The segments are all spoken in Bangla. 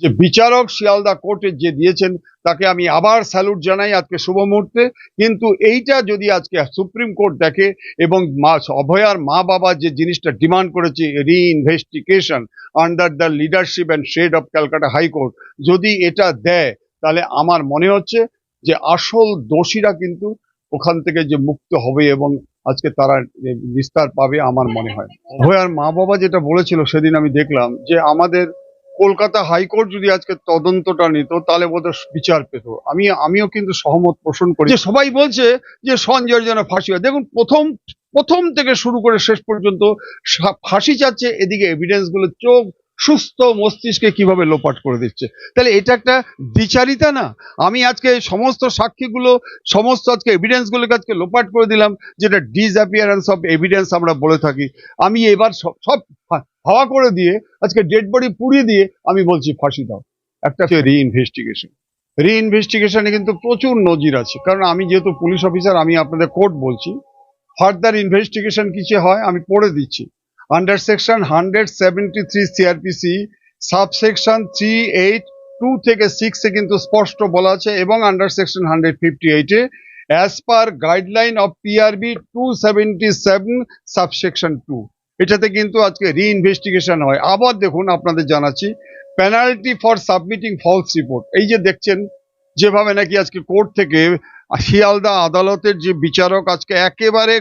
যে বিচারক শিয়ালদা কোর্টে যে দিয়েছেন, তাকে আমি আবার স্যালুট জানাই আজকে শুভ মুহূর্তে। কিন্তু এইটা যদি আজকে সুপ্রিম কোর্ট দেখে এবং মা, অভয়ার মা বাবা যে জিনিসটা ডিমান্ড করেছে reinvestigation under the leadership and shed of Calcutta high court যদি এটা দেয়, তাহলে আমার মনে হচ্ছে যে আসল দোষীরা কিন্তু ওখান থেকে যে মুক্ত হবে এবং আজকে তারা বিস্তার পাবে আমার মনে হয়। অভয়ার মা বাবা যেটা বলেছিল সেদিন আমি দেখলাম যে আমাদের কলকাতা হাইকোর্ট যদি আজকে তদন্তটা নিত, তাহলে বোধহয় বিচার পেত। আমি, আমিও কিন্তু সহমত পোষণ করি। যে সবাই বলছে যে সঞ্জয়ের যেন ফাঁসি হয়। দেখুন, প্রথম প্রথম থেকে শুরু করে শেষ পর্যন্ত ফাঁসি চাচ্ছে, এদিকে এভিডেন্সগুলো চোখ সুস্থ মস্তিষ্কে কীভাবে লোপাট করে দিচ্ছে। তাহলে এটা একটা দ্বিচারিতা না। আমি আজকে সমস্ত সাক্ষীগুলো, সমস্ত আজকে এভিডেন্স গুলোকে আজকে লোপাট করে দিলাম, যেটা ডিসঅ্যাপিয়ারেন্স অফ এভিডেন্স আমরা বলে থাকি। আমি এবার সব সব হা- হাওয়া করে দিয়ে আজকে ডেড বডি পুড়িয়ে দিয়ে আমি বলছি ফাঁসি দাও। একটা রি ইনভেস্টিগেশন রি ইনভেস্টিগেশনে কিন্তু প্রচুর নজির আছে। কারণ আমি যেহেতু পুলিশ অফিসার আমি আপনাদের কোর্ট বলছি ফার্দার ইনভেস্টিগেশন কিছু হয় আমি পড়ে দিচ্ছি। Under section hundred seventy three CrPC subsection three eight two থেকে সিক্সে কিন্তু স্পষ্ট বলা আছে এবং আন্ডার সেকশন হান্ড্রেড ফিফটি এইটে as per guideline of PRB two seventy seven subsection two এটাতে কিন্তু আজকে রি ইনভেস্টিগেশন হয়। আবার দেখুন আপনাদের জানাচ্ছি penalty for submitting false report এই যে দেখছেন, যেভাবে নাকি আজকে কোর্ট থেকে শিয়ালদা আদালতের যে বিচারক আজকে একেবারে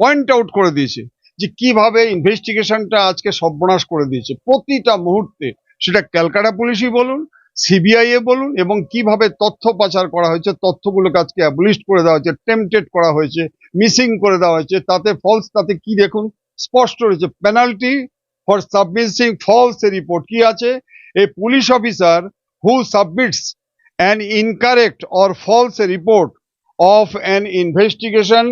পয়েন্ট আউট করে দিয়েছে, যে কীভাবে ইনভেস্টিগেশনটা আজকে সর্বনাশ করে দিয়েছে। প্রতিটা মুহূর্তে সেটা ক্যালকাটা পুলিশই বলুন সিবিআই এ বলুন এবং কীভাবে তথ্য পাচার করা হয়েছে, তথ্যগুলোকে আজকে অ্যাবলিস্ট করে দেওয়া হয়েছে টেম্পটেড করা হয়েছে মিসিং করে দেওয়া হয়েছে, তাতে ফলস তাতে কি দেখুন? স্পষ্ট রয়েছে penalty for submitting false a report কি আছে? A police officer who submits an incorrect or false a report of an investigation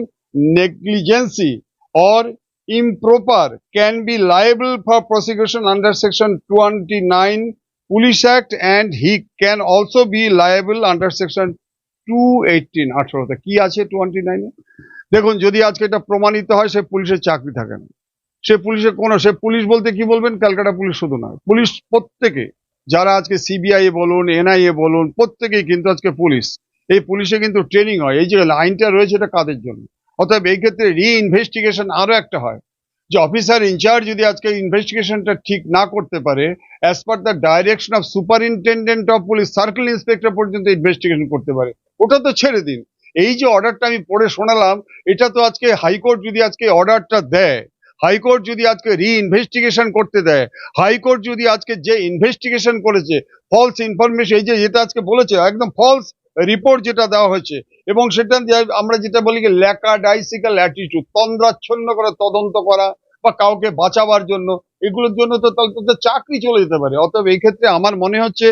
negligency or improper can be liable for prosecution under section twenty nine police act and he can also be liable under section two eighteen আঠারোতে কি আছে টোয়েন্টি নাইনে দেখুন, যদি আজকে এটা প্রমাণিত হয়, সে পুলিশের চাকরি থাকে না। সে পুলিশের কোনো, সে পুলিশ বলতে কি বলবেন? ক্যালকাটা পুলিশ শুধু নয়। পুলিশ প্রত্যেকে, যারা আজকে সিবিআই বলুন এনআইএ বলুন, প্রত্যেকেই কিন্তু আজকে পুলিশ। এই পুলিশে কিন্তু ট্রেনিং হয়। এই যে লাইনটা রয়েছে, এটা কাদের জন্য? অতএব এই ক্ষেত্রে রি ইনভেস্টিগেশন আরও একটা হয়। যে অফিসার ইনচার্জ যদি আজকে ইনভেস্টিগেশনটা ঠিক না করতে পারে as per the direction of superintendent of police circle inspector পর্যন্ত ইনভেস্টিগেশন করতে পারে। ওটা তো ছেড়ে দিন। এই যে অর্ডারটা আমি পড়ে শোনালাম, এটা তো আজকে হাইকোর্ট যদি আজকে অর্ডারটা দেয়, হাইকোর্ট যদি আজকে রি ইনভেস্টিগেশন করতে দেয়, হাইকোর্ট যদি আজকে যে ইনভেস্টিগেশন করেছে ফলস ইনফরমেশন এই যে যেটা আজকে বলেছে, একদম ফলস রিপোর্ট যেটা দেওয়া হয়েছে, এবং সেটা আমরা যেটা বলি কি ল্যাকা ডাইসিক্যাল অ্যাটিটিউড তন্দ্রাচ্ছন্ন করে তদন্ত করা বা কাউকে বাঁচাবার জন্য, এগুলোর জন্য তো তাহলে তাদের চাকরি চলে যেতে পারে। অতএব এই ক্ষেত্রে আমার মনে হচ্ছে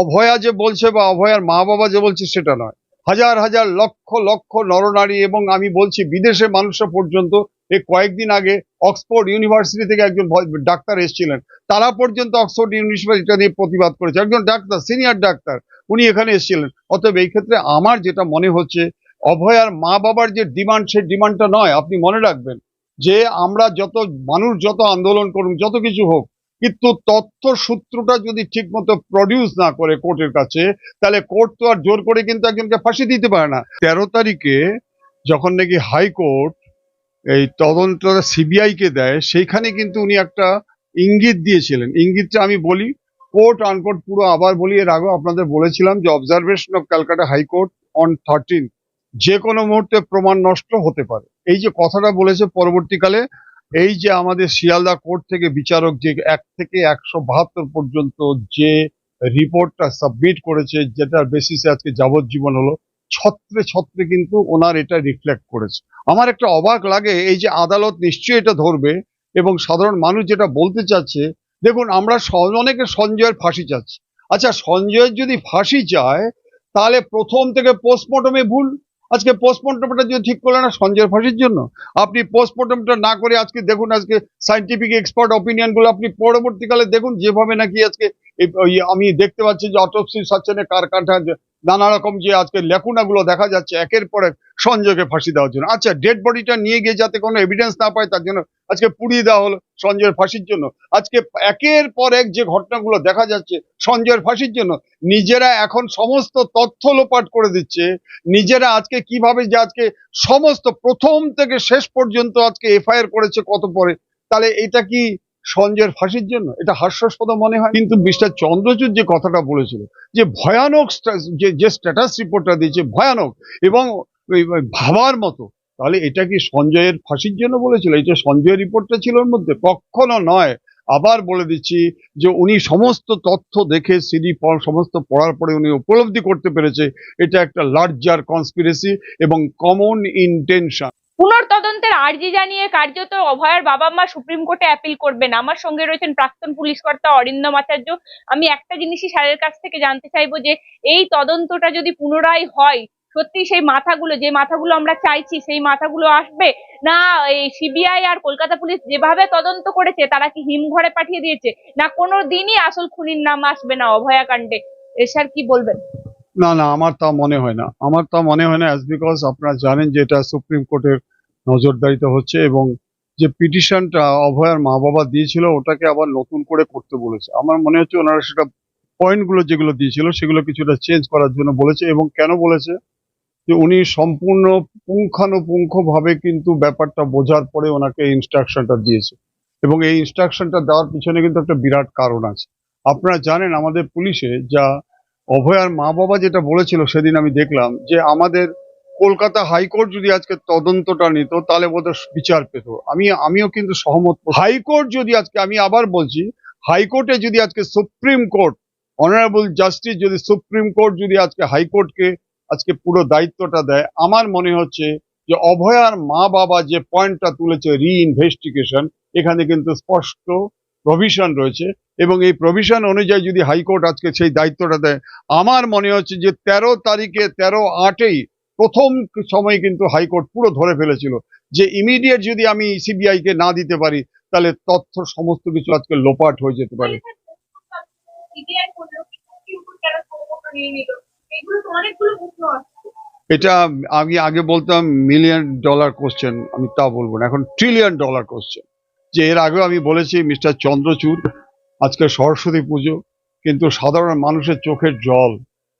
অভয়া যে বলছে বা অভয়ার মা বাবা যে বলছে সেটা নয়। হাজার হাজার লক্ষ লক্ষ নরনারী এবং আমি বলছি বিদেশে মানুষরা পর্যন্ত এই কয়েকদিন আগে অক্সফোর্ড ইউনিভার্সিটি থেকে একজন ডাক্তার এসেছিলেন। তারা পর্যন্ত অক্সফোর্ড ইউনিভার্সিটি নিয়ে প্রতিবাদ করেছে। একজন ডাক্তার, সিনিয়র ডাক্তার, উনি এখানে এসেছিলেন। অতএব এই ক্ষেত্রে আমার যেটা মনে হচ্ছে, অভয়ার মা বাবার যে ডিমান্ড সেই ডিমান্ডটা নয়। আপনি মনে রাখবেন যে আমরা যত মানুষ, যত আন্দোলন করুন যত কিছু হোক কিন্তু তথ্য সূত্রটা যদি ঠিক মতো প্রডিউস না করে কোর্টের কাছে, তাহলে কোর্ট তো আর জোর করে কিন্তু একজনকে ফাঁসি দিতে পারে না। তেরো তারিখে যখন নাকি হাইকোর্ট এই তদন্তটা সিবিআই কে দেয়, সেইখানে কিন্তু উনি একটা ইঙ্গিত দিয়েছিলেন। ইঙ্গিতটা আমি বলি, কোর্ট আনকোর্ট পুরো আবার বলি, এর আগেও আপনাদের বলেছিলাম যে observation of Calcutta high court on thirteen যে কোনো মুহূর্তে প্রমাণ নষ্ট হতে পারে। এই যে কথাটা বলেছে পরবর্তীকালে এই যে আমাদের শিয়ালদা কোর্ট থেকে বিচারক যে এক থেকে একশো বাহাত্তর পর্যন্ত যে রিপোর্টটা সাবমিট করেছে, যেটার বেসিসে আজকে যাবজ্জীবন হলো, ছত্রে ছত্রে কিন্তু ওনার এটা রিফ্লেক্ট করেছে। আমার একটা অবাক লাগে, এই যে আদালত নিশ্চয়ই এটা ধরবে, এবং সাধারণ মানুষ যেটা বলতে চাচ্ছে, দেখুন আমরা অনেকে সঞ্জয়ের ফাঁসি চাচ্ছি। আচ্ছা সঞ্জয়ের যদি ফাঁসি চায়, তাহলে প্রথম থেকে পোস্টমর্টমে ভুল আজকে পোস্টমর্টমটা যদি ঠিক করলেন না, সঞ্জয় ফাঁসির জন্য, আপনি পোস্টমর্টমটা না করে আজকে দেখুন, আজকে সাইন্টিফিক এক্সপার্ট অপিনিয়নগুলো আপনি পরবর্তীকালে দেখুন, যেভাবে নাকি আজকে আমি দেখতে পাচ্ছি যে অটোপসি সাচ্ছেনে কার কাটা নানা রকম যে আজকে লেখুনাগুলো দেখা যাচ্ছে, একের পর এক সঞ্জয়কে ফাঁসি দেওয়ার জন্য। আচ্ছা ডেড বডিটা নিয়ে গিয়ে যাতে কোনো এভিডেন্স না পায়, তার জন্য আজকে পুড়িয়ে দেওয়া হলো সঞ্জয়ের ফাঁসির জন্য। আজকে একের পর এক যে ঘটনাগুলো দেখা যাচ্ছে সঞ্জয়ের ফাঁসির জন্য, নিজেরা এখন সমস্ত তথ্য লোপাট করে দিচ্ছে। নিজেরা আজকে কীভাবে যে আজকে সমস্ত প্রথম থেকে শেষ পর্যন্ত আজকে এফআইআর করেছে কত পরে, তাহলে এটা কি সঞ্জয়ের ফাঁসির জন্য? এটা হাস্যাস্পদ মনে হয়? কিন্তু মিস্টার চন্দ্রচূড় যে কথাটা বলেছিল, যে ভয়ানক যে স্ট্যাটাস রিপোর্টটা দিয়েছে, ভয়ানক। এবং ভাবার মতো। তাহলে এটা কি সঞ্জয়ের ফাঁসির জন্য বলেছিল? এটা সঞ্জয়ের রিপোর্টটা ছিল ওর মধ্যে, কখনো নয়। আবার বলে দিচ্ছি যে উনি সমস্ত তথ্য দেখে সিডি সমস্ত পড়ার পরে উনি উপলব্ধি করতে পেরেছে। এটা একটা লার্জার কনস্পিরেসি এবং কমন ইন্টেনশন পুনর্তদন্তের আর্জি জানিয়ে কার্যত অভয়ার বাবা মা সুপ্রিম কোর্টে অ্যাপিল করবেন আমার সঙ্গে রয়েছেন প্রাক্তন পুলিশ কর্তা অরিন্দম আচার্য আমি একটা জিনিসই স্যারের কাছ থেকে জানতে চাইব যে, এই তদন্তটা যদি পুনরায় হয় সত্যি সেই মাথাগুলো, যে মাথাগুলো আমরা চাইছি, সেই মাথাগুলো আসবে? না, এই সিবিআই আর কলকাতা পুলিশ যেভাবে তদন্ত করেছে, তারা কি হিমঘরে পাঠিয়ে দিয়েছে? না কোনো দিনই আসল খুনির নাম আসবে না অভয়াকাণ্ডে স্যার কি বলবেন? না না, আমার তা মনে হয় না। আমার তা মনে হয় না অ্যাজ বিকজ আপনারা জানেন যে এটা সুপ্রিম কোর্টের নজরদারিতে হচ্ছে এবং যে পিটিশনটা অভয়ার মা বাবা দিয়েছিল, ওটাকে আবার নতুন করে করতে বলেছে। আমার মনে হচ্ছে ওনারা সেটা পয়েন্টগুলো যেগুলো দিয়েছিল, সেগুলো কিছুটা চেঞ্জ করার জন্য বলেছে এবং কেন বলেছে? যে উনি সম্পূর্ণ পুঙ্খানুপুঙ্খ ভাবে কিন্তু ব্যাপারটা বোঝার পরে ওনাকে ইনস্ট্রাকশনটা দিয়েছে। এবং এই ইনস্ট্রাকশনটা দেওয়ার পিছনে কিন্তু একটা বিরাট কারণ আছে। আপনারা জানেন আমাদের পুলিশে যা অভয়ার মা বাবা যেটা বলেছিল সেদিন আমি দেখলাম যে আমাদের কলকাতা হাইকোর্ট যদি আজকে তদন্তটা নিত, তাহলে বোধহয় বিচার পেত। আমি, আমিও কিন্তু সহমত হাইকোর্ট যদি আজকে, আমি আবার বলছি, হাইকোর্টে যদি আজকে সুপ্রিম কোর্ট অনারেবল জাস্টিস যদি সুপ্রিম কোর্ট যদি আজকে হাইকোর্টকে আজকে পুরো দায়িত্বটা দেয়। আমার মনে হচ্ছে যে অভয়ার মা বাবা যে পয়েন্টটা তুলেছে রি ইনভেস্টিগেশন এখানে কিন্তু স্পষ্ট প্রভিশন রয়েছে এবং এই প্রভিশন অনুযায়ী যদি হাইকোর্ট আজকে সেই দায়িত্বটা দেয়, আমার মনে হচ্ছে যে তেরো তারিখে, তেরো আটেই প্রথম সময় কিন্তু হাইকোর্ট পুরো ধরে ফেলেছিল যে ইমিডিয়েট যদি আমি সিবিআই কে না দিতে পারি, তাহলে তথ্য সমস্ত কিছু আজকে লোপাট হয়ে যেতে পারে। এটা আমি আগে বলতাম মিলিয়ন ডলার কোশ্চেন আমি তা বলব না। এখন ট্রিলিয়ন ডলার কোশ্চেন যে এর আগেও আমি বলেছি মিস্টার চন্দ্রচূড়, আজকে সরস্বতী পুজো, কিন্তু সাধারণ মানুষের চোখের জল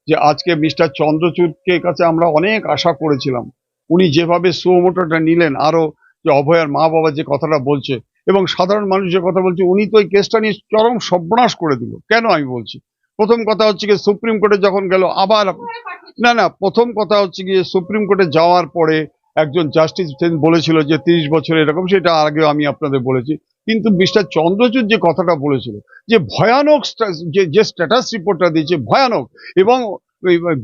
যে আজকে মিস্টার চন্দ্রচূড়কে কাছে আমরা অনেক আশা করেছিলাম। উনি যেভাবে সুমোটোটা নিলেন আরও যে অভয়ার মা বাবা যে কথাটা বলছে, এবং সাধারণ মানুষ যে কথা বলছে, উনি তো এই কেসটা নিয়ে চরম সর্বনাশ করে দিল। কেন আমি বলছি? প্রথম কথা হচ্ছে গিয়ে সুপ্রিম কোর্টে যখন গেল, আবার না না, প্রথম কথা হচ্ছে গিয়ে সুপ্রিম কোর্টে যাওয়ার পরে একজন জাস্টিস বলেছিল যে তিরিশ বছর এরকম, সেটা আগেও আমি আপনাদের বলেছি। কিন্তু মিস্টার চন্দ্রচূড় যে কথাটা বলেছিল, যে ভয়ানক যে যে স্ট্যাটাস রিপোর্টটা দিয়েছে, ভয়ানক, এবং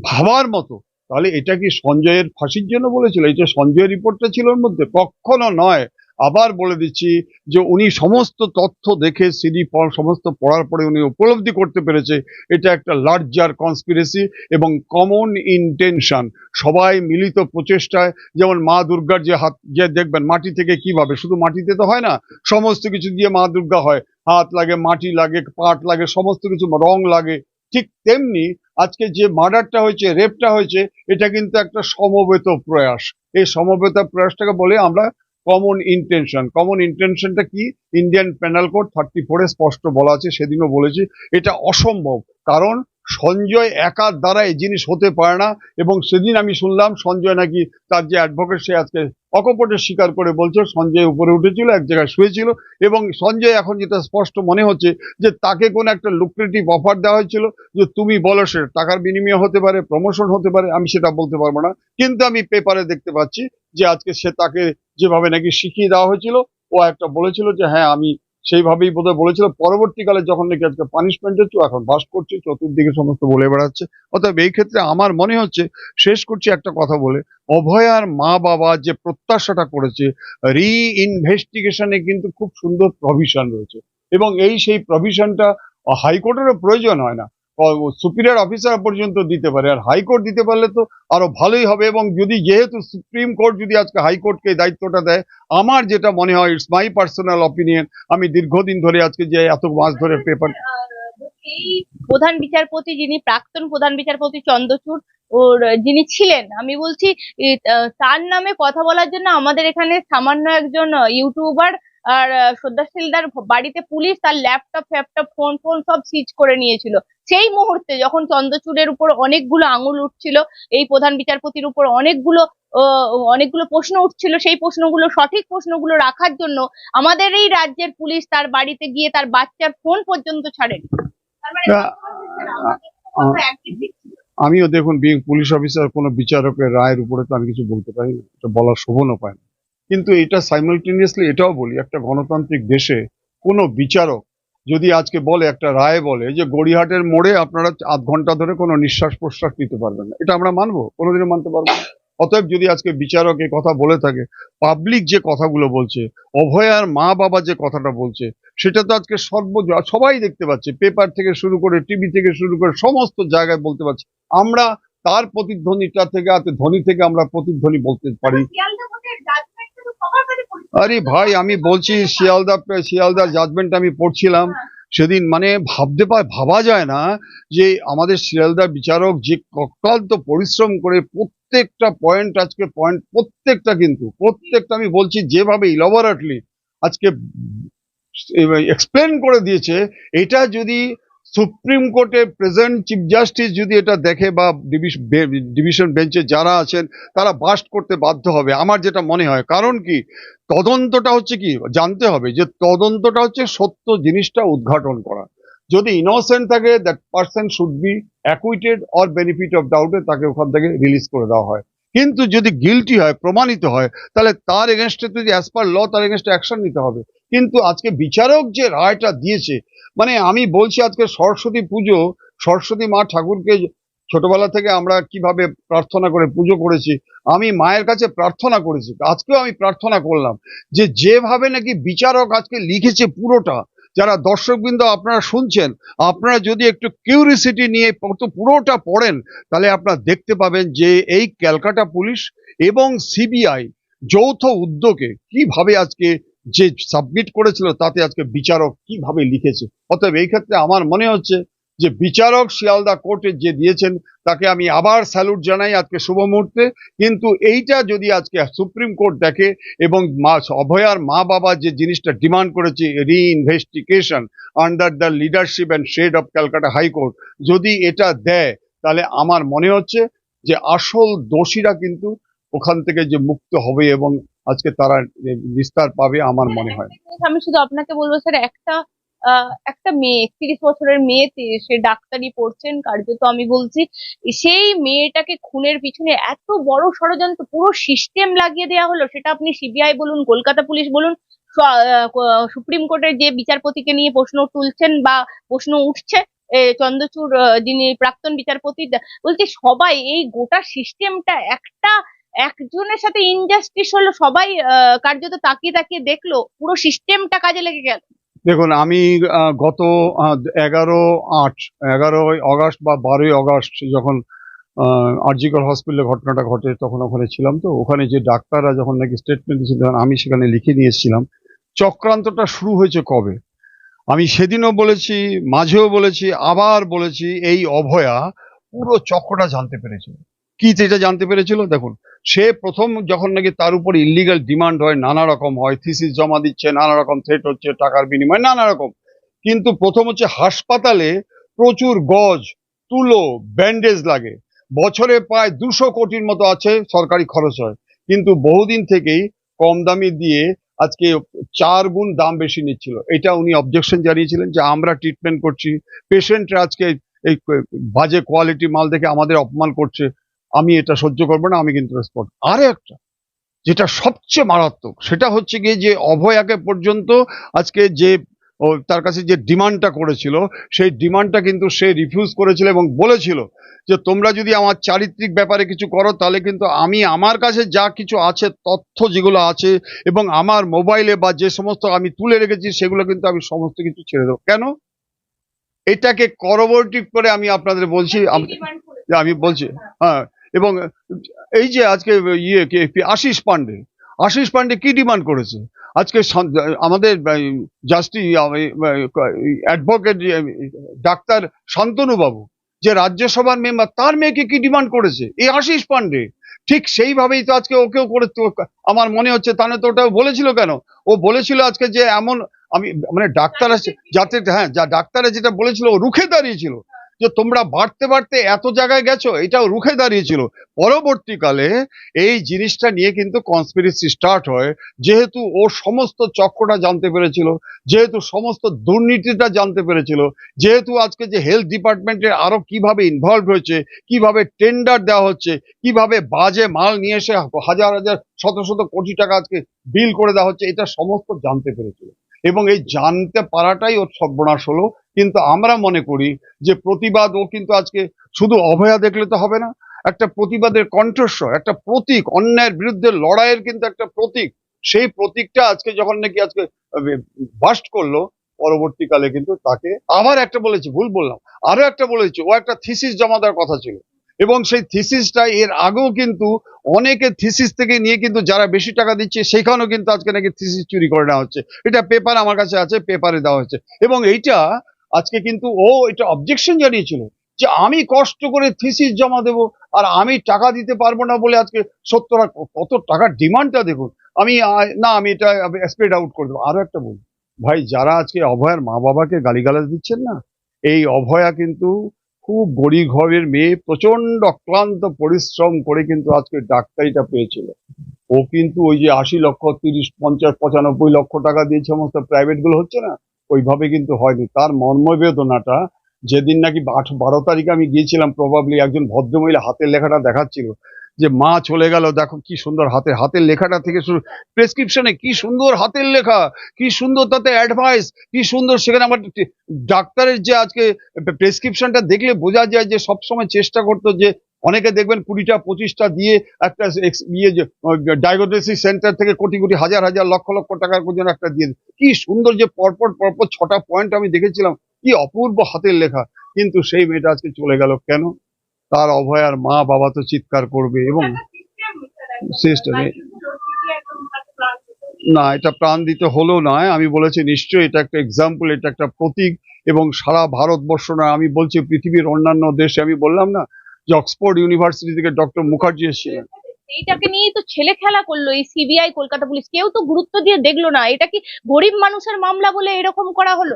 ভাবার মতো, তাহলে এটা কি সঞ্জয়ের ফাঁসির জন্য বলেছিল? এটা সঞ্জয়ের রিপোর্টটা ছিল ওর মধ্যে, কখনো নয়। আবার বলে দিচ্ছি যে উনি সমস্ত তথ্য দেখে সিডি সমস্ত পড়ার পরে উনি উপলব্ধি করতে পেরেছে এটা একটা লার্জার কনস্পিরেসি এবং কমন ইন্টেনশন সবাই মিলিত প্রচেষ্টায়, যেমন মা দুর্গার যে হাত, যে দেখবেন মাটি থেকে কীভাবে, শুধু মাটিতে তো হয় না, সমস্ত কিছু দিয়ে মা দুর্গা হয়। হাত লাগে, মাটি লাগে, পাট লাগে, সমস্ত কিছু রং লাগে, ঠিক তেমনি আজকে যে মার্ডারটা হয়েছে রেপটা হয়েছে, এটা কিন্তু একটা সমবেত প্রয়াস। এই সমবেত প্রয়াসটাকে বলে আমরা কমন ইন্টেনশন কমন ইন্টেনশনটা কি? ইন্ডিয়ান পেনাল কোড থার্টি ফোরে স্পষ্ট বলা আছে, সেদিনও বলেছি। এটা অসম্ভব, কারণ সঞ্জয় একার দ্বারা এই জিনিস হতে পারে না, এবং সেদিন আমি শুনলাম সঞ্জয় নাকি তার যে অ্যাডভোকেট সে আজকে অকপটে স্বীকার করে বলছে, সঞ্জয় উপরে উঠেছিল, এক জায়গায় শুয়েছিল, এবং সঞ্জয় এখন যেটা স্পষ্ট মনে হচ্ছে যে তাকে কোনো একটা লুক্রেটিভ অফার দেওয়া হয়েছিল, যে তুমি বলো সে টাকার বিনিময় হতে পারে প্রমোশন হতে পারে, আমি সেটা বলতে পারব না। কিন্তু আমি পেপারে দেখতে পাচ্ছি যে আজকে সে তাকে যেভাবে নাকি শিখিয়ে দেওয়া হয়েছিল, ও একটা বলেছিল যে হ্যাঁ আমি সেইভাবেই বোধহয় বলেছিল। পরবর্তীকালে যখন নাকি আজকে পানিশমেন্ট হচ্ছে এখন বাস করছে, চতুর্দিকে সমস্ত বলে বেড়াচ্ছে। অতএব এই ক্ষেত্রে আমার মনে হচ্ছে, শেষ করছি একটা কথা বলে, অভয়ার মা বাবা যে প্রত্যাশাটা করেছে রি ইনভেস্টিগেশনে কিন্তু খুব সুন্দর প্রভিশন রয়েছে। এবং এই সেই প্রভিশনটা হাইকোর্টেরও প্রয়োজন হয় না। সুপিরিয়র অফিসার পর্যন্ত দিতে পারে আর হাইকোর্ট দিতে পারলে তো আরও ভালোই হবে। এবং যদি যেহেতু সুপ্রিম কোর্ট যদি আজকে হাইকোর্টকে এই দায়িত্বটা দেয় আমার যেটা মনে হয় ইটস মাই পার্সোনাল অপিনিয়ন আমি দীর্ঘদিন ধরে আজকে যে এত মাস ধরে পেপার এই প্রধান বিচারপতি যিনি প্রাক্তন প্রধান বিচারপতি চন্দ্রচূড় ওর যিনি ছিলেন আমি বলছি তার নামে কথা বলার জন্য আমাদের এখানে সামান্য একজন ইউটিউবার আর শ্রদ্ধাশীলদার বাড়িতে পুলিশ তার ল্যাপটপ ফ্যাপটপ ফোন ফোন সব সিজ করে নিয়েছিল। সেই মুহূর্তে যখন চন্দ্রচূড়ের উপর অনেকগুলো আঙুল উঠছিল এই প্রধান বিচারপতির উপর অনেকগুলো আহ, অনেকগুলো প্রশ্ন উঠছিল সেই প্রশ্নগুলো সঠিক প্রশ্নগুলো রাখার জন্য আমাদের এই রাজ্যের পুলিশ তার বাড়িতে গিয়ে তার বাচ্চার ফোন পর্যন্ত ছাড়েনি মানে। আমিও দেখুন বিং পুলিশ অফিসার কোনো বিচারকের রায়ের উপরে তো আমি কিছু বলতে পারি না এটা বলার শোভনও পায় না কিন্তু এটা সাইমালটেনিয়াসলি এটাও বলি একটা গণতান্ত্রিক দেশে কোনো বিচারক যদি আজকে বলে, একটা রায় বলে যে গড়িহাটের মোড়ে আপনারা আধ ঘণ্টা ধরে কোনো নিঃশ্বাস প্রশ্বাস নিতে পারবেন না। এটা আমরা মানবো, কোনোদিনও মানতে পারব না। অতএব যদি আজকে বিচারক এ কথা বলে থাকে পাবলিক যে কথাগুলো বলছে, অভয়ার মা বাবা যে কথাটা বলছে, সেটা তো আজকে সর্ব সবাই দেখতে পাচ্ছে। পেপার থেকে শুরু করে টিভি থেকে শুরু করে, সমস্ত জায়গায় বলতে পারছে। আমরা তার প্রতিধ্বনিটা থেকে ধ্বনি থেকে আমরা প্রতিধ্বনি বলতে পারি। আরে ভাই আমি বলছি শিয়ালদা শিয়ালদার জাজমেন্ট আমি পড়ছিলাম। সেদিন মানে ভাবতে পার ভাবা যায় না যে আমাদের শিয়ালদার বিচারক যে অক্লান্ত পরিশ্রম করে প্রত্যেকটা পয়েন্ট আজকে পয়েন্ট প্রত্যেকটা কিন্তু প্রত্যেকটা আমি বলছি যেভাবে ইলাবোরেটলি আজকে এক্সপ্লেন করে দিয়েছে এটা যদি সুপ্রিম কোর্টে প্রেজেন্ট চিফ জাস্টিস যদি এটা দেখে বা ডিভিশন বেঞ্চে যারা আছেন, তারা বাস্ট করতে বাধ্য হবে, আমার যেটা মনে হয়। কারণ কি? তদন্তটা হচ্ছে কি? জানতে হবে যে তদন্তটা হচ্ছে সত্য জিনিসটা উদ্ঘাটন করা। যদি ইনোসেন্ট থাকে that person should be acquitted or benefit of ডাউটে তাকে ওখান থেকে রিলিজ করে দেওয়া হয়। কিন্তু যদি গিলটি হয়, প্রমাণিত হয়, তাহলে তার এগেনস্টে যদি অ্যাজ পার ল তার এগেনস্টে অ্যাকশন নিতে হবে। কিন্তু আজকে বিচারক যে রায়টা দিয়েছে মানে আমি বলছি আজকে সরস্বতী পুজো, সরস্বতী মা ঠাকুরকে ছোটবেলা থেকে আমরা কীভাবে প্রার্থনা করে পুজো করেছি, আমি মায়ের কাছে প্রার্থনা করেছি, আজকেও আমি প্রার্থনা করলাম যে যেভাবে নাকি বিচারক আজকে লিখেছে পুরোটা, যারা দর্শকবৃন্দ আপনারা শুনছেন, আপনারা যদি একটু কিউরিসিটি নিয়ে পুরো- পুরোটা পড়েন, তাহলে আপনারা দেখতে পাবেন যে এই ক্যালকাটা পুলিশ এবং সিবিআই যৌথ উদ্যোগে কীভাবে আজকে যে সাবমিট করেছিল তাতে আজকে বিচারক কীভাবে লিখেছে? অতএব এই ক্ষেত্রে আমার মনে হচ্ছে যে বিচারক শিয়ালদা কোর্টে যে দিয়েছেন, তাকে আমি আবার স্যালুট জানাই আজকে শুভ মুহূর্তে। কিন্তু এইটা যদি আজকে সুপ্রিম কোর্ট দেখে এবং মা, অভয়ার মা বাবা যে জিনিসটা ডিমান্ড করেছে reinvestigation under the leadership and shed of Calcutta high court যদি এটা দেয়, তাহলে আমার মনে হচ্ছে যে আসল দোষীরা কিন্তু ওখান থেকে যে মুক্ত হবে এবং আজকে তারা এ, নিস্তার পাবে আমার মনে হয়। আমি শুধু আপনাকে বলব স্যার একটা একটা মেয়ে একত্রিশ বছরের মেয়েতে সে ডাক্তারি পড়ছেন কার্যত আমি বলছি সেই মেয়েটাকে খুনের পিছনে এত বড় ষড়যন্ত্র পুরো সিস্টেম লাগিয়ে দেওয়া হলো সেটা আপনি সিবিআই বলুন কলকাতা পুলিশ বলুন সুপ্রিম কোর্টের যে বিচারপতিকে নিয়ে প্রশ্ন তুলছেন বা প্রশ্ন উঠছে চন্দ্রচূড় যিনি প্রাক্তন বিচারপতি বলছি সবাই এই গোটা সিস্টেমটা একটা একজনের সাথে ইনজাস্টিস হলো, সবাই কার্যত তাকিয়ে তাকিয়ে দেখল, পুরো সিস্টেমটা কাজে লেগে গেল। দেখুন, আমি গত এগারো আট, এগারোই অগাস্ট বা বারোই অগাস্ট যখন আরজিকর হসপিটালে ঘটনাটা ঘটে, তখন ওখানে ছিলাম তো। ওখানে যে ডাক্তাররা যখন নাকি স্টেটমেন্ট দিয়েছিল, তখন আমি সেখানে লিখে নিয়ে এসেছিলাম। চক্রান্তটা শুরু হয়েছে কবে? আমি সেদিনও বলেছি, মাঝেও বলেছি, আবার বলেছি, এই অভয়া পুরো চক্রটা জানতে পেরেছিল। কি যেটা জানতে পেরেছিল? দেখুন সে প্রথম যখন নাকি তার উপর ইলিগাল ডিমান্ড হয়, নানা রকম হয় থিসিস জমা দিচ্ছে, নানা রকম থ্রেট হচ্ছে, টাকার বিনিময়ে, নানা রকম। কিন্তু প্রথম হচ্ছে হাসপাতালে প্রচুর গজ, তুলো ব্যান্ডেজ লাগে। বছরে প্রায় দুশো কোটির মতো আছে সরকারি খরচ হয়। কিন্তু বহুদিন থেকেই কম দামি দিয়ে আজকে চার গুণ দাম বেশি নিচ্ছিল। এটা উনি অবজেকশন জানিয়েছিলেন যে আমরা ট্রিটমেন্ট করছি। পেশেন্টরা আজকে এই বাজে কোয়ালিটি মাল দেখে আমাদের অপমান করছে। আমি এটা সহ্য করব না আমি কিন্তু রেসপন্ড আর একটা যেটা সবচেয়ে মারাত্মক সেটা হচ্ছে গিয়ে যে অভয়াকে পর্যন্ত আজকে যে তার কাছে যে ডিমান্ডটা করেছিল সেই ডিমান্ডটা কিন্তু সে রিফিউজ করেছিল এবং বলেছিল যে তোমরা যদি আমার চারিত্রিক ব্যাপারে কিছু করো তাহলে কিন্তু আমি আমার কাছে যা কিছু আছে তথ্য যেগুলো আছে এবং আমার মোবাইলে বা যে সমস্ত আমি তুলে রেখেছি সেগুলো কিন্তু আমি সমস্ত কিছু ছেড়ে দেবো। কেন? এটাকে করবোরেটিভ করে আমি আপনাদের বলছি আমি বলছি হ্যাঁ এবং এই যে আজকে ইয়ে কে আশিস পান্ডে আশিস পান্ডে কি ডিমান্ড করেছে? আজকে আমাদের জাস্টি অ্যাডভোকেট ডাক্তার শান্তনু বাবু, যে রাজ্যসভার মেম্বার, তার মেয়েকে কি ডিমান্ড করেছে? এই আশিস পান্ডে, ঠিক সেইভাবেই তো আজকে ওকেও করে আমার মনে হচ্ছে তাহলে তো ওটা বলেছিল কেন? ও বলেছিল আজকে যে এমন, আমি মানে ডাক্তার আছে, যাতে হ্যাঁ যা ডাক্তারে যেটা বলেছিল, ও রুখে দাঁড়িয়েছিল। যে তোমরা বাড়তে বাড়তে এত জায়গায় গেছো, এটাও রুখে দাঁড়িয়েছিল। পরবর্তীকালে এই জিনিসটা নিয়ে কিন্তু কনস্পিরেসি স্টার্ট হয়। যেহেতু ও সমস্ত চক্রটা জানতে পেরেছিল, যেহেতু সমস্ত দুর্নীতিটা জানতে পেরেছিল, যেহেতু আজকে যে হেলথ ডিপার্টমেন্টের আরও কীভাবে ইনভলভ হয়েছে, কীভাবে টেন্ডার দেওয়া হচ্ছে, কীভাবে বাজে মাল নিয়ে এসে হাজার হাজার, শত শত কোটি টাকা আজকে বিল করে দেওয়া হচ্ছে, এটা সমস্ত জানতে পেরেছিল। এবং এই জানতে পারাটাই ওর সর্বনাশ হলো। কিন্তু আমরা মনে করি যে প্রতিবাদ, ও কিন্তু আজকে শুধু অভয়া দেখলে তো হবে না, একটা প্রতিবাদের কণ্ঠস্বর, একটা প্রতীক, অন্যায়ের বিরুদ্ধে লড়াইয়ের কিন্তু একটা প্রতীক। সেই প্রতীকটা আজকে যখন নাকি আজকে বাস্ট করল, পরবর্তীকালে কিন্তু তাকে আবার একটা বলেছি, ভুল বললাম, আরও একটা বলেছি, ও একটা থিসিস জমা দেওয়ার কথা ছিল। এবং সেই থিসিসটা এর আগেও কিন্তু অনেকে থিসিস থেকে নিয়ে কিন্তু যারা বেশি টাকা দিচ্ছে সেখানেও কিন্তু আজকে নাকি থিসিস চুরি করে নেওয়া হচ্ছে। এটা পেপার আমার কাছে আছে, পেপারে দেওয়া হচ্ছে এবং এইটা আজকে কিন্তু ও এটা অবজেকশন জানিয়েছিল যে আমি কষ্ট করে থিসিস জমা দেব আর আমি টাকা দিতে পারব না বলে আজকে সত্তর কত টাকার ডিমান্ডটা দেখুন। আমি, না, আমি এটা স্প্রেড আউট করে দেবো। আরও একটা বলি, ভাই, যারা আজকে অভয়ার মা বাবাকে গালিগালাজ দিচ্ছেন না, এই অভয়া কিন্তু খুব গরিব ঘরের মেয়ে প্রচণ্ড অক্লান্ত পরিশ্রম করে কিন্তু আজকে ডাক্তারিটা পেয়েছিল। ও কিন্তু ওই যে আশি লক্ষ, তিরিশ, পঞ্চাশ, পঁচানব্বই লক্ষ টাকা দিয়ে সমস্ত প্রাইভেটগুলো হচ্ছে না ওইভাবে কিন্তু হয়নি। তার মর্মবেদনাটা যেদিন নাকি আট বারো তারিখে আমি গিয়েছিলাম প্রবাবলি একজন ভদ্রমহিলা হাতের লেখাটা দেখাচ্ছিল যে মা চলে গেল, দেখো কি সুন্দর হাতের হাতের লেখাটা থেকে শুরু প্রেসক্রিপশনে কি সুন্দর হাতের লেখা, কি সুন্দর তাতে অ্যাডভাইস কি সুন্দর সেখানে আমার ডাক্তারের যে আজকে প্রেসক্রিপশনটা দেখলে বোঝা যায় যে সবসময় চেষ্টা করতো যে অনেকে দেখবেন কুড়িটা, পঁচিশটা দিয়ে একটা ইয়ে ডায়াগনোসিস সেন্টার থেকে কোটি কোটি, হাজার হাজার, লক্ষ লক্ষ টাকার পর্যন্ত একটা দিয়ে কি সুন্দর যে পরপর পরপর ছটা পয়েন্ট আমি দেখেছিলাম, কি অপূর্ব হাতের লেখা। কিন্তু সেই মেয়েটা আজকে চলে গেল কেন? তার অভয়ার মা বাবা তো চিৎকার করবে এবং সিস্টেম না এটা প্রাণ দিতে হলো নয় আমি বলেছি নিশ্চয়ই এটা একটা এক্সাম্পল এটা একটা প্রতীক এবং সারা ভারতবর্ষ না আমি বলছি পৃথিবীর অন্যান্য দেশে আমি বললাম না যে অক্সফোর্ড ইউনিভার্সিটি থেকে ডক্টর মুখার্জি এসেছিলেন। এইটাকে নিয়েই তো ছেলে খেলা করল এই সিবিআই কলকাতা পুলিশ। কেউ তো গুরুত্ব দিয়ে দেখল না। এটা কি গরিব মানুষের মামলা বলে এরকম করা হলো?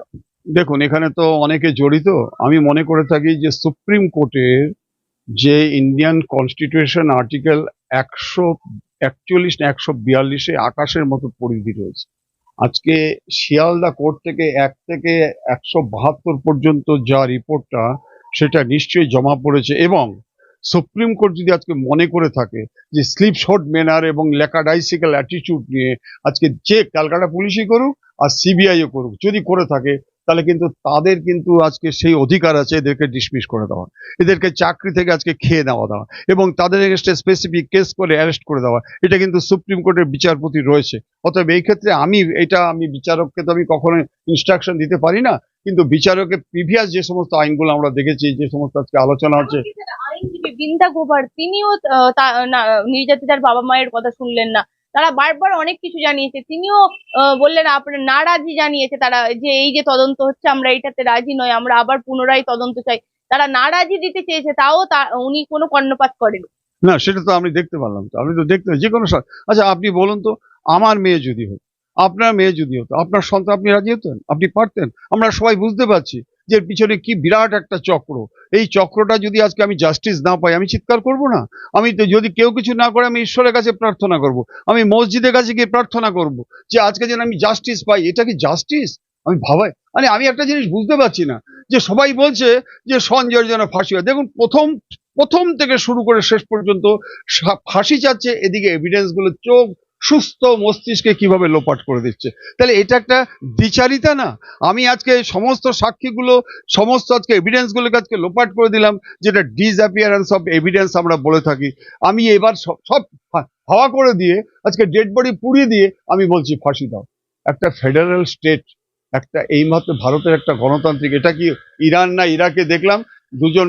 দেখুন এখানে তো অনেকে জড়িত। আমি মনে করে থাকি যে সুপ্রিম কোর্টের যে ইন্ডিয়ান কনস্টিটিউশন আর্টিকেল একশো একচল্লিশ না একশো বিয়াল্লিশে আকাশের মতো পরিধি রয়েছে। আজকে শিয়ালদা কোর্ট থেকে এক থেকে একশো বাহাত্তর পর্যন্ত যা রিপোর্টটা, সেটা নিশ্চয়ই জমা পড়েছে এবং সুপ্রিম কোর্ট যদি আজকে মনে করে থাকে যে স্লিপ শট মেনার এবং লেকাডাইসিক্যাল অ্যাটিটিউড নিয়ে আজকে যে ক্যালকাটা পুলিশই করুক আর সিবিআইও করুক, যদি করে থাকে তাহলে কিন্তু তাদের কিন্তু আজকে সেই অধিকার আছে এদেরকে ডিসমিস করে দেওয়া এদেরকে চাকরি থেকে আজকে খেয়ে নেওয়া দেওয়া এবং তাদের এগেনস্টে স্পেসিফিক কেস করে অ্যারেস্ট করে দেওয়া এটা কিন্তু সুপ্রিম কোর্টের বিচারপতি রয়েছে। অতএব এই ক্ষেত্রে আমি, এটা আমি বিচারককে তো আমি কখনো ইনস্ট্রাকশন দিতে পারি না, কিন্তু বিচারকের প্রিভিয়াস যে সমস্ত আইনগুলো আমরা দেখেছি, যে সমস্ত আজকে আলোচনা হচ্ছে বৃন্দা গোভার তিনিও নির্যাতিতার বাবা মায়ের কথা শুনলেন না। তারা বারবার অনেক কিছু জানিয়েছে। তিনিও বললেন আপনার নারাজি জানিয়েছে তারা যে এই যে তদন্ত হচ্ছে, আমরা এটাতে রাজি নয় আমরা আবার পুনরায় তদন্ত চাই। তারা নারাজি দিতে চেয়েছে, তাও তা- উনি কোনো কর্ণপাত করেন। না, সেটা তো আমি দেখতে পারলাম তো, আমি তো দেখতে যে কোনো আচ্ছা আপনি বলুন তো, আমার মেয়ে যদি হতো, আপনার মেয়ে যদি হতো, আপনার সন্তান আপনি রাজি হতেন? আপনি পারতেন? আমরা সবাই বুঝতে পারছি। যে পিছনে কি বিরাট একটা চক্র। এই চক্রটা যদি আজকে আমি জাস্টিস না পাই, আমি চিৎকার করব না? আমি তো যদি কেউ কিছু না করে, আমি ঈশ্বরের কাছে প্রার্থনা করব। আমি মসজিদের কাছে গিয়ে প্রার্থনা করব যে আজকে যেন আমি জাস্টিস পাই। এটা কি জাস্টিস আমি ভাবাই মানে আমি একটা জিনিস বুঝতে পারছি না। যে সবাই বলছে যে সঞ্জয়ের যেন ফাঁসি হয়। দেখুন, প্রথম প্রথম থেকে শুরু করে শেষ পর্যন্ত ফাঁসি চাচ্ছে। এদিকে এভিডেন্সগুলো চোখ সুস্থ মস্তিষ্কে কীভাবে লোপাট করে দিচ্ছে? তাহলে এটা একটা দ্বিচারিতা না? আমি আজকে সমস্ত সাক্ষীগুলো, সমস্ত আজকে এভিডেন্স গুলোকে আজকে লোপাট করে দিলাম, যেটা ডিসঅ্যাপিয়ারেন্স অফ এভিডেন্স আমরা বলে থাকি। আমি এবার সব হাওয়া করে দিয়ে, আজকে ডেড বডি পুড়িয়ে দিয়ে আমি বলছি, ফাঁসি দাও। একটা ফেডারেল স্টেট একটা এইমাত্র ভারতের একটা গণতান্ত্রিক, এটা কি ইরান না ইরাকে দেখলাম, দুজন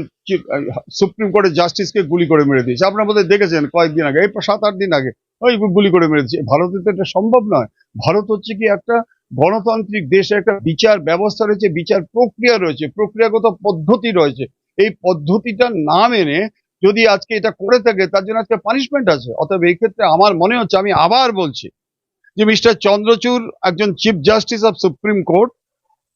সুপ্রিম কোর্টের জাস্টিসকে গুলি করে মেরে দিয়েছে। আপনার বোধহয় দেখেছেন কয়েকদিন আগে, এই সাত আট দিন আগে। ওই গুলি করে মেরেছে। ভারতে তো এটা সম্ভব নয়। ভারত হচ্ছে কি একটা গণতান্ত্রিক দেশে একটা বিচার ব্যবস্থা রয়েছে, বিচার প্রক্রিয়া রয়েছে, প্রক্রিয়াগত পদ্ধতি রয়েছে। এই পদ্ধতিটা না মেনে যদি আজকে এটা করে থাকে, তার জন্য আজকে পানিশমেন্ট আছে। অতএব এই ক্ষেত্রে আমার মনে হচ্ছে, আমি আবার বলছি যে মিস্টার চন্দ্রচূড় একজন chief justice of supreme court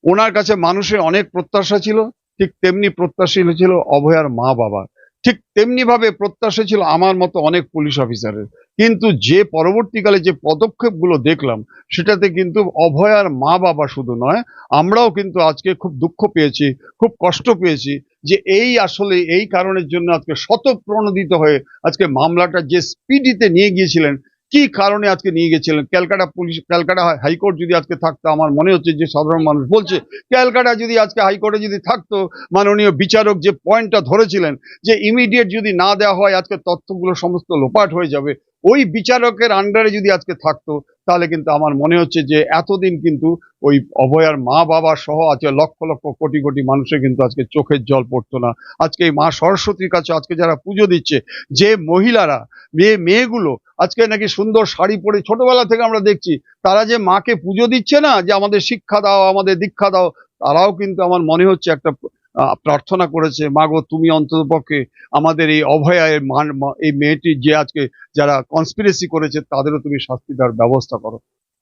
ওনার কাছে মানুষের অনেক প্রত্যাশা ছিল, ঠিক তেমনি প্রত্যাশীল ছিল অভয়ার মা বাবা ঠিক তেমনিভাবে প্রত্যাশা ছিল আমার মতো অনেক পুলিশ অফিসারের কিন্তু যে পরবর্তীকালে যে পদক্ষেপগুলো দেখলাম, সেটাতে কিন্তু অভয়ার মা বাবা শুধু নয়, আমরাও কিন্তু আজকে খুব দুঃখ পেয়েছি, খুব কষ্ট পেয়েছি যে এই আসলে এই কারণের জন্য আজকে শতপ্রণোদিত হয়ে আজকে মামলাটা যে স্পিডিতে নিয়ে গিয়েছিলেন কি কারণে আজকে নিয়ে গেছিলেন? ক্যালকাটা পুলিশ, ক্যালকাটা হাইকোর্ট যদি আজকে থাকতো, আমার মনে হচ্ছে যে সাধারণ মানুষ বলছে, ক্যালকাটা যদি আজকে হাইকোর্টে যদি থাকতো, মাননীয় বিচারক যে পয়েন্টটা ধরেছিলেন, যে ইমিডিয়েট যদি না দেওয়া হয়, আজকে তথ্যগুলো সমস্ত লোপাট হয়ে যাবে। ওই বিচারকের আন্ডারে যদি আজকে থাকতো তাহলে কিন্তু আমার মনে হচ্ছে যে এতদিন কিন্তু ওই অভয়ার মা বাবা সহ আজকে লক্ষ লক্ষ কোটি কোটি মানুষের কিন্তু আজকে চোখের জল পড়তো না। আজকে এই মা সরস্বতীর কাছে আজকে যারা পুজো দিচ্ছে, যে মহিলারা মেয়ে মেয়েগুলো, আজকে নাকি সুন্দর শাড়ি পরে ছোটবেলা থেকে আমরা দেখছি, তারা যে মাকে পুজো দিচ্ছে না, যে আমাদের শিক্ষা দাও, আমাদের দীক্ষা দাও, তারাও কিন্তু আমার মনে হচ্ছে একটা প্রার্থনা করেছে, মাগো, তুমি অন্ততপক্ষে আমাদের এই অভয়া মান- এই মেয়েটি যে আজকে যারা কনস্পিরেসি করেছে, তাদেরও তুমি শাস্তি দেওয়ার ব্যবস্থা করো।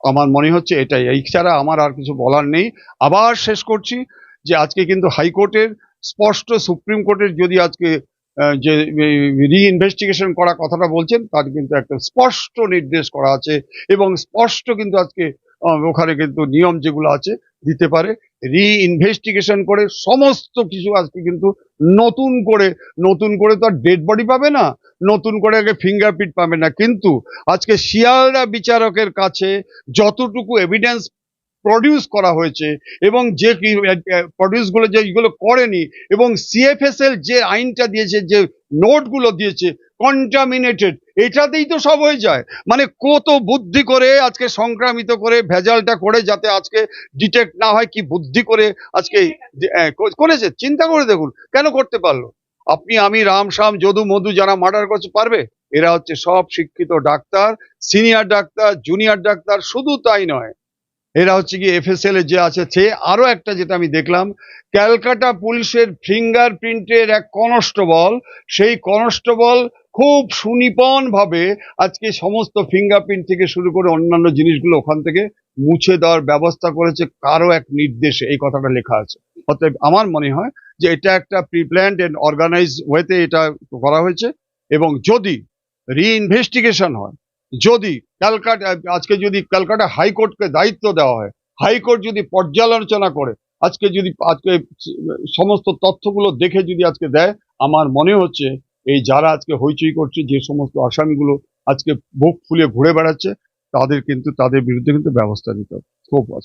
আমার মনে হচ্ছে এটাই। এই ছাড়া আমার আর কিছু বলার নেই। আবার শেষ করছি যে আজকে কিন্তু হাইকোর্টের, স্পষ্ট সুপ্রিম কোর্টের যদি আজকে যে রি ইনভেস্টিগেশন করা কথাটা বলছেন, তার কিন্তু একটা স্পষ্ট নির্দেশ করা আছে এবং স্পষ্ট কিন্তু আজকে ওখানে কিন্তু নিয়ম যেগুলো আছে দিতে পারে। রি ইনভেস্টিগেশন করে সমস্ত কিছু আজকে কিন্তু নতুন করে নতুন করে তো আর ডেড বডি পাবে না, নতুন করে আগে ফিঙ্গারপ্রিন্ট পাবে না। কিন্তু আজকে শিয়ালদা বিচারকের কাছে যতটুকু এভিডেন্স প্রডিউস করা হয়েছে এবং যে প্রডিউসগুলো যেগুলো করেনি এবং সিএফএসএল যে আইনটা দিয়েছে, যে নোটগুলো দিয়েছে কন্টামিনেটেড এটাতেই তো সব হয়ে যায়। মানে কত বুদ্ধি করে আজকে সংক্রামিত করে ভেজালটা করে যাতে আজকে ডিটেক্ট না হয় কি বুদ্ধি করে আজকে করেছে। চিন্তা করে দেখুন, কেন করতে পারল? আপনি, আমি, রাম শাম যদু, মধু যারা মার্ডার করছে, পারবে? এরা হচ্ছে সব শিক্ষিত doctor senior doctor junior doctor, শুধু তাই নয়। এরা হচ্ছে কি এফএসএল এর যে আছে, সে আরও একটা যেটা আমি দেখলাম, ক্যালকাটা পুলিশের ফিঙ্গারপ্রিন্টের এক কনস্টেবল, সেই কনস্টেবল খুব সুনিপন ভাবে আজকে সমস্ত ফিঙ্গারপ্রিন্ট থেকে শুরু করে অন্যান্য জিনিসগুলো ওখান থেকে মুছে দেওয়ার ব্যবস্থা করেছে কারও এক নির্দেশে, এই কথাটা লেখা আছে। অতএব আমার মনে হয় যে এটা একটা প্রিপ্ল্যান্ড এন্ড অর্গানাইজ ওয়েতে এটা করা হয়েছে, এবং যদি রি ইনভেস্টিগেশন হয়, যদি ক্যালকাটা, আজকে যদি ক্যালকাটা হাইকোর্টকে দায়িত্ব দেওয়া হয়, হাইকোর্ট যদি পর্যালোচনা করে, আজকে যদি, আজকে সমস্ত তথ্যগুলো দেখে যদি আজকে দেয়, আমার মনে হচ্ছে এই যারা আজকে হইচই করছে, যে সমস্ত আসামিগুলো আজকে বুক ফুলে ঘুরে বেড়াচ্ছে, তাদের কিন্তু, তাদের বিরুদ্ধে কিন্তু ব্যবস্থা নিতে হবে। খুব